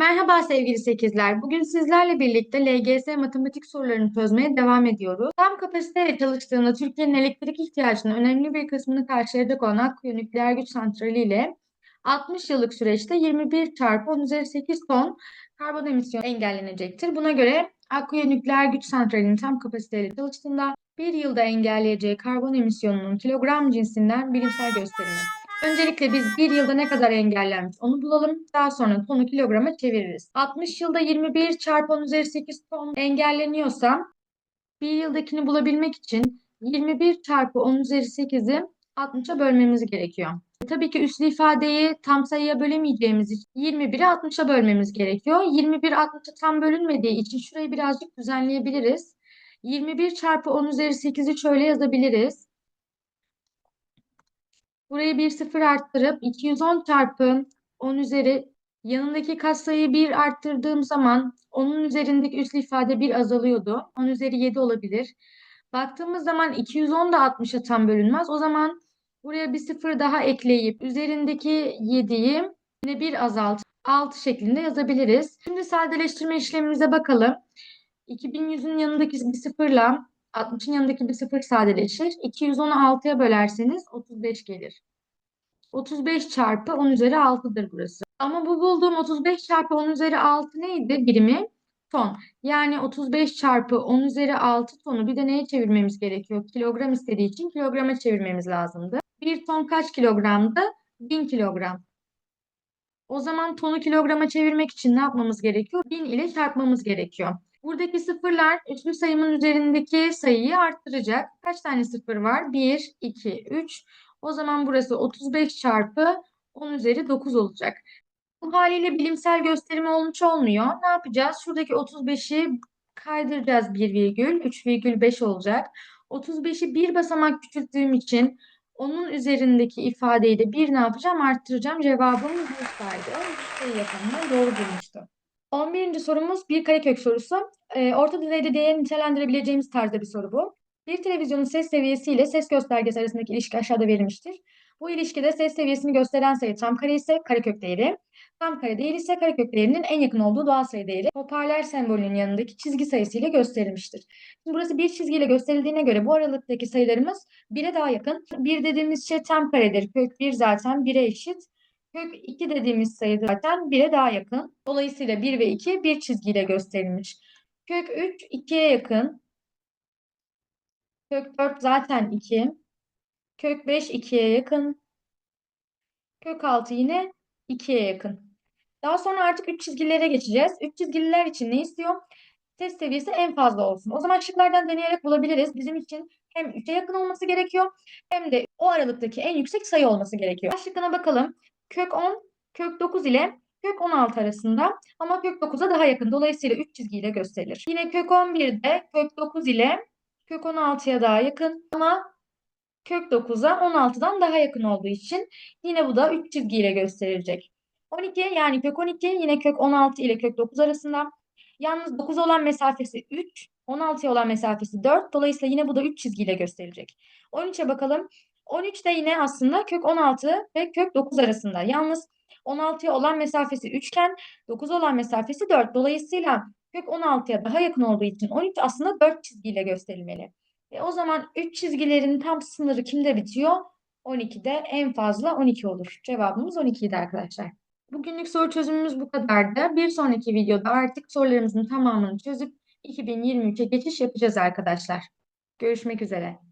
Merhaba sevgili sekizler. Bugün sizlerle birlikte LGS matematik sorularını çözmeye devam ediyoruz. Tam kapasiteyle çalıştığında Türkiye'nin elektrik ihtiyacının önemli bir kısmını karşılayacak olan Akkuyu Nükleer Güç Santrali ile 60 yıllık süreçte 21 çarpı 10 üzeri 8 ton karbon emisyonu engellenecektir. Buna göre Akkuyu Nükleer Güç Santrali'nin tam kapasiteyle çalıştığında bir yılda engelleyeceği karbon emisyonunun kilogram cinsinden bilimsel gösterimi. Öncelikle biz bir yılda ne kadar engellenmiş onu bulalım. Daha sonra tonu kilograma çeviririz. 60 yılda 21 çarpı 10 üzeri 8 ton engelleniyorsa bir yıldakini bulabilmek için 21 çarpı 10 üzeri 8'i 60'a bölmemiz gerekiyor. E, tabii ki üslü ifadeyi tam sayıya bölemeyeceğimiz için 21'i 60'a bölmemiz gerekiyor. 21 60'a tam bölünmediği için şurayı birazcık düzenleyebiliriz. 21 çarpı 10 üzeri 8'i şöyle yazabiliriz. Burayı bir sıfır arttırıp 210 çarpı 10 üzeri yanındaki katsayıyı 1 arttırdığım zaman onun üzerindeki üslü ifade 1 azalıyordu. 10 üzeri 7 olabilir. Baktığımız zaman 210 da 60'a tam bölünmez. O zaman buraya bir sıfır daha ekleyip üzerindeki 7'yi yine 1 azalt 6 şeklinde yazabiliriz. Şimdi sadeleştirme işlemimize bakalım. 2100'ün yanındaki bir sıfırla 60'ın yanındaki bir sıfır sadeleşir. 210'u 6'ya bölerseniz 35 gelir. 35 çarpı 10 üzeri 6'dır burası. Ama bu bulduğum 35 çarpı 10 üzeri 6 neydi birimi? Ton. Yani 35 çarpı 10 üzeri 6 tonu bir de neye çevirmemiz gerekiyor? Kilogram istediği için kilograma çevirmemiz lazımdı. Bir ton kaç kilogramdı? 1000 kilogram. O zaman tonu kilograma çevirmek için ne yapmamız gerekiyor? 1000 ile çarpmamız gerekiyor. Buradaki sıfırlar üçlü sayımın üzerindeki sayıyı arttıracak. Kaç tane sıfır var? 1, 2, 3. O zaman burası 35 çarpı 10 üzeri 9 olacak. Bu haliyle bilimsel gösterimi olmuş olmuyor. Ne yapacağız? Şuradaki 35'i kaydıracağız 1 virgül. 3 virgül 5 olacak. 35'i bir basamak küçülttüğüm için onun üzerindeki ifadeyi de bir ne yapacağım? Arttıracağım. Cevabım bursaydı. Bu sayı yapanlar doğru bulmuştu. 11. sorumuz bir karekök sorusu. Ee, orta düzeyde değer nitelendirebileceğimiz tarzda bir soru bu. Bir televizyonun ses seviyesi ile ses göstergesi arasındaki ilişki aşağıda verilmiştir. Bu ilişkide ses seviyesini gösteren sayı tam kare ise karekök değeri, tam kare değeri ise karekök değerinin en yakın olduğu doğal sayı değeri hoparlör sembolünün yanındaki çizgi sayısı ile gösterilmiştir. Şimdi burası bir çizgiyle gösterildiğine göre bu aralıktaki sayılarımız 1'e daha yakın. 1 dediğimiz şey tam karedir. Kök 1 zaten 1'e eşit. Kök 2 dediğimiz sayı zaten 1'e daha yakın. Dolayısıyla 1 ve 2 bir çizgiyle gösterilmiş. Kök 3 2'ye yakın. Kök 4 zaten 2. Kök 5 2'ye yakın. Kök 6 yine 2'ye yakın. Daha sonra artık 3 çizgilere geçeceğiz. 3 çizgililer için ne istiyor? Ses seviyesi en fazla olsun. O zaman şıklardan deneyerek bulabiliriz. Bizim için hem 3'e yakın olması gerekiyor hem de o aralıktaki en yüksek sayı olması gerekiyor. Şıkkına bakalım. Kök 10, kök 9 ile kök 16 arasında ama kök 9'a daha yakın. Dolayısıyla 3 çizgiyle gösterilir. Yine kök 11'de kök 9 ile kök 16'ya daha yakın ama kök 9'a 16'dan daha yakın olduğu için yine bu da 3 çizgiyle gösterilecek. 12 yani kök 12 yine kök 16 ile kök 9 arasında. Yalnız 9 olan mesafesi 3, 16'ya olan mesafesi 4. Dolayısıyla yine bu da 3 çizgiyle gösterilecek. 13'e bakalım. 13 de yine aslında kök 16 ve kök 9 arasında. Yalnız 16'ya olan mesafesi 3 iken 9 olan mesafesi 4. Dolayısıyla kök 16'ya daha yakın olduğu için 13 aslında 4 çizgiyle gösterilmeli. E o zaman 3 çizgilerin tam sınırı kimde bitiyor? 12'de en fazla 12 olur. Cevabımız 12 idi arkadaşlar. Bugünlük soru çözümümüz bu kadardı. Bir sonraki videoda artık sorularımızın tamamını çözüp 2023'e geçiş yapacağız arkadaşlar. Görüşmek üzere.